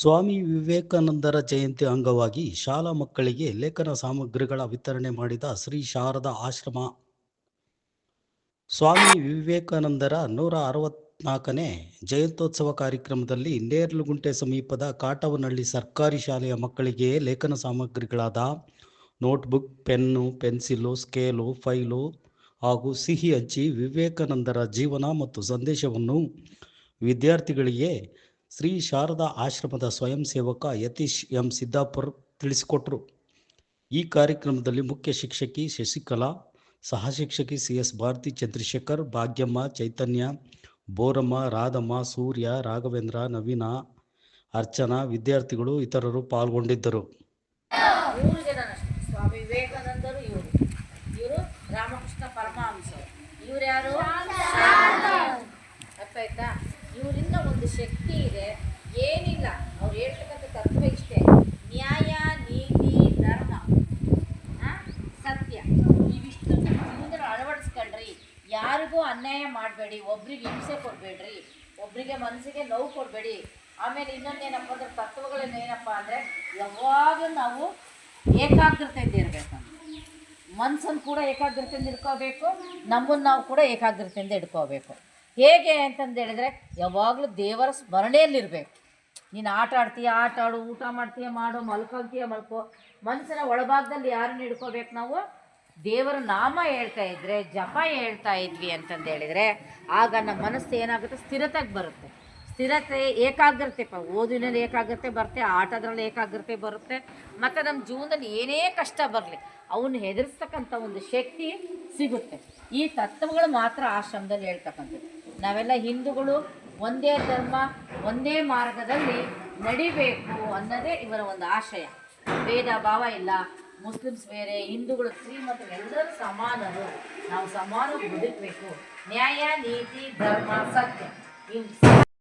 ಸ್ವಾಮಿ ವಿವೇಕಾನಂದರ ಜಯಂತಿ ಅಂಗವಾಗಿ ಶಾಲಾ ಮಕ್ಕಳಿಗೆ ಲೇಖನ ಸಾಮಗ್ರಿಗಳ ವಿತರಣೆ ಮಾಡಿದ ಶ್ರೀ ಶಾರದಾ ಆಶ್ರಮ. ಸ್ವಾಮಿ ವಿವೇಕಾನಂದರ ನೂರ ಅರವತ್ನಾಲ್ಕನೇ ಜಯಂತ್ಯೋತ್ಸವ ಕಾರ್ಯಕ್ರಮದಲ್ಲಿ ನೇರ್ಲುಗುಂಟೆ ಸಮೀಪದ ಕಾಟವನಹಳ್ಳಿ ಸರ್ಕಾರಿ ಶಾಲೆಯ ಮಕ್ಕಳಿಗೆ ಲೇಖನ ಸಾಮಗ್ರಿಗಳಾದ notebook, pen, pencil, scale, file ಹಾಗೂ ಸಿಹಿ ಹಂಚಿ ವಿವೇಕಾನಂದರ ಜೀವನ ಮತ್ತು ಸಂದೇಶವನ್ನು ವಿದ್ಯಾರ್ಥಿಗಳಿಗೆ ಶ್ರೀ ಶಾರದಾ ಆಶ್ರಮದ ಸ್ವಯಂ ಸೇವಕ ಯತೀಶ್ ಎಂ ಸಿದ್ದಾಪುರ್ ತಿಳಿಸಿಕೊಟ್ರು. ಈ ಕಾರ್ಯಕ್ರಮದಲ್ಲಿ ಮುಖ್ಯ ಶಿಕ್ಷಕಿ ಶಶಿಕಲಾ ಸಹ ಶಿಕ್ಷಕಿ ಸಿ ಎಸ್ ಭಾರತಿ ಚಂದ್ರಶೇಖರ್, ಭಾಗ್ಯಮ್ಮ, ಚೈತನ್ಯ, ಬೋರಮ್ಮ, ರಾಧಮ್ಮ, ಸೂರ್ಯ, ರಾಘವೇಂದ್ರ, ನವೀನ, ಅರ್ಚನಾ ವಿದ್ಯಾರ್ಥಿಗಳು ಇತರರು ಪಾಲ್ಗೊಂಡಿದ್ದರು. ಸ್ವಾಮಿ ವಿವೇಕಾನಂದರು ಇವರು. ಇವರು ರಾಮಕೃಷ್ಣ ಪರಮಹಂಸರು. ಇವರು ಯಾರು? ಹೇಳ್ತಕ್ಕಂಥ ತತ್ವ ಇಷ್ಟೇ. ನ್ಯಾಯ, ನೀತಿ, ಧರ್ಮ. ಸತ್ಯ. ಇವಿಷ್ಟು ಜೀವನದಲ್ಲಿ ಅಳವಡಿಸ್ಕೊಳ್ರಿ ಯಾರಿಗೂ ಅನ್ಯಾಯ ಮಾಡಬೇಡಿ. ಒಬ್ರಿಗೆ ಹಿಂಸೆ ಕೊಡಬೇಡ್ರಿ. ಒಬ್ಬರಿಗೆ ಮನಸ್ಸಿಗೆ ನೋವು ಕೊಡಬೇಡಿ. ಆಮೇಲೆ ಇನ್ನೊಂದೇನಪ್ಪ ಅಂದ್ರೆ ತತ್ವಗಳನ್ನ ಏನಪ್ಪ ಅಂದರೆ ಯಾವಾಗಲೂ ನಾವು ಏಕಾಗ್ರತೆಯಿಂದ ಇರಬೇಕು. ಮನ್ಸನ್ನು ಕೂಡ ಏಕಾಗ್ರತೆಯಿಂದ ಇಟ್ಕೋಬೇಕು. ನಮ್ಮನ್ನು ನಾವು ಕೂಡ ಏಕಾಗ್ರತೆಯಿಂದ ಇಟ್ಕೋಬೇಕು. ಹೇಗೆ ಅಂತಂದು ಹೇಳಿದ್ರೆ ಯಾವಾಗಲೂ ದೇವರ ಸ್ಮರಣೆಯಲ್ಲಿರಬೇಕು. ನೀನು ಆಟ ಆಡ್ತೀಯ, ಆಟ ಆಡು, ಊಟ ಮಾಡ್ತೀಯ, ಮಾಡು, ಮಲ್ಕೊಳ್ತೀಯ, ಮಲ್ಕೋ. ಮನಸ್ಸಿನ ಒಳಭಾಗದಲ್ಲಿ ಯಾರನ್ನ ಹಿಡ್ಕೋಬೇಕು ನಾವು? ದೇವರ ನಾಮ ಹೇಳ್ತಾ ಇದ್ರೆ, ಜಪ ಹೇಳ್ತಾ ಇದ್ವಿ ಅಂತಂದು ಹೇಳಿದರೆ, ಆಗ ನಮ್ಮ ಮನಸ್ಸು ಏನಾಗುತ್ತೆ? ಸ್ಥಿರತೆಗೆ ಬರುತ್ತೆ. ಸ್ಥಿರತೆ ಏಕಾಗ್ರತೆ ಪ ಓದಿನಲ್ಲಿ ಏಕಾಗ್ರತೆ ಬರುತ್ತೆ, ಆಟದ್ರಲ್ಲಿ ಏಕಾಗ್ರತೆ ಬರುತ್ತೆ. ಮತ್ತು ನಮ್ಮ ಜೀವನದಲ್ಲಿ ಏನೇ ಕಷ್ಟ ಬರಲಿ ಅವನ್ನ ಹೆದರಿಸ್ತಕ್ಕಂಥ ಒಂದು ಶಕ್ತಿ ಸಿಗುತ್ತೆ. ಈ ತತ್ವಗಳು ಮಾತ್ರ ಆಶ್ರಮದಲ್ಲಿ ಹೇಳ್ತಕ್ಕಂಥದ್ದು. ನಾವೆಲ್ಲ ಹಿಂದೂಗಳು ಒಂದೇ ಧರ್ಮ, ಒಂದೇ ಮಾರ್ಗದಲ್ಲಿ ನಡಿಬೇಕು ಅನ್ನೋದೇ ಇವರ ಒಂದು ಆಶಯ. ಭೇದ ಭಾವ ಇಲ್ಲ. ಮುಸ್ಲಿಮ್ಸ್ ಬೇರೆ, ಹಿಂದೂಗಳು, ಶ್ರೀಮಂತರು ಎಲ್ಲರೂ ಸಮಾನರು. ನಾವು ಸಮಾನ ಬದುಕಬೇಕು ನ್ಯಾಯ, ನೀತಿ, ಧರ್ಮ, ಸತ್ಯ.